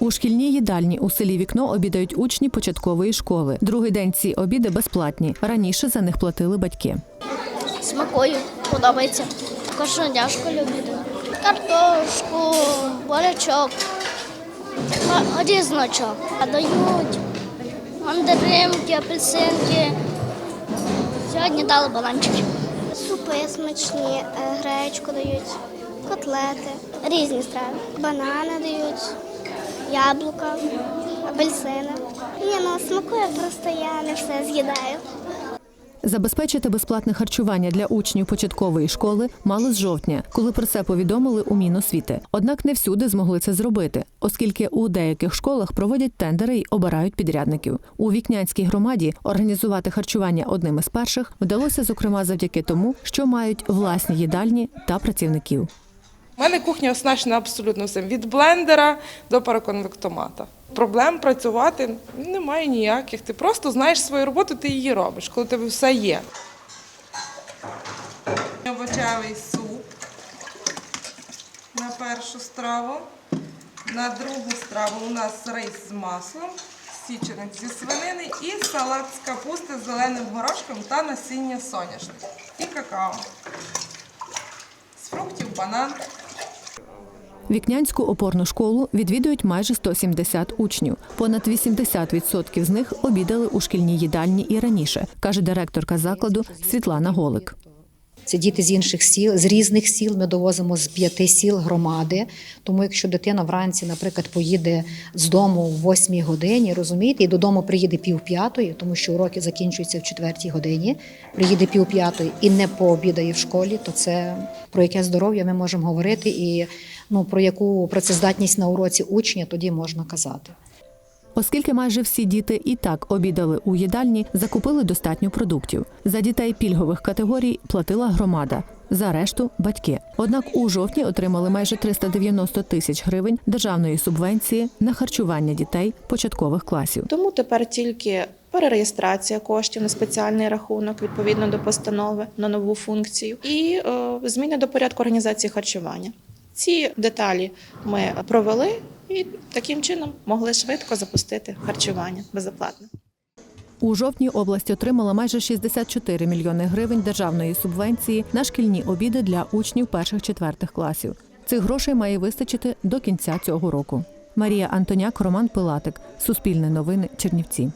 У шкільній їдальні у селі Вікно обідають учні початкової школи. Другий день ці обіди безплатні. Раніше за них платили батьки. Смакою подобається. Кошеняшку люблю. Картошку, різночок. А Дають мандаринки, апельсинки. Сьогодні дали бананчики. Супи смачні, е, гречку дають, котлети, різні страви. Банани дають, яблука, апельсини. Ні, ну смакує, просто я не все з'їдаю. Забезпечити безплатне харчування для учнів початкової школи мали з жовтня, коли про це повідомили у Міносвіти. Однак не всюди змогли це зробити, оскільки у деяких школах проводять тендери й обирають підрядників. У вікнянській громаді організувати харчування одним із перших вдалося, зокрема, завдяки тому, що мають власні їдальні та працівників. У мене кухня оснащена абсолютно всім від блендера до параконвектомата. Проблем працювати немає ніяких. Ти просто знаєш свою роботу, ти її робиш, коли тебе все є. Овочевий суп на першу страву. На другу страву у нас рис з маслом, січеник зі свинини і салат з капусти з зеленим горошком та насіння соняшника. І какао. З фруктів банан. Вікнянську опорну школу відвідують майже 170 учнів. Понад 80% з них обідали у шкільній їдальні і раніше, каже директорка закладу Світлана Голик. Це діти з інших сіл, з різних сіл. Ми довозимо з п'яти сіл громади. Тому, якщо дитина вранці, наприклад, поїде з дому в восьмій годині, розумієте, і додому приїде пів п'ятої, тому що уроки закінчуються в четвертій годині, приїде пів п'ятої і не пообідає в школі, то це про яке здоров'я ми можемо говорити, і ну про яку працездатність на уроці учня тоді можна казати. Оскільки майже всі діти і так обідали у їдальні, закупили достатньо продуктів. За дітей пільгових категорій платила громада. За решту батьки. Однак у жовтні отримали майже 390 тисяч гривень державної субвенції на харчування дітей початкових класів. Тому тепер тільки перереєстрація коштів на спеціальний рахунок відповідно до постанови на нову функцію і е, зміни до порядку організації харчування. Ці деталі ми провели і таким чином могли швидко запустити харчування безоплатно. У жовтні область отримала майже 64 мільйони гривень державної субвенції на шкільні обіди для учнів перших-четвертих класів. Цих грошей має вистачити до кінця цього року. Марія Антоняк, Роман Пилатик, Суспільне новини, Чернівці.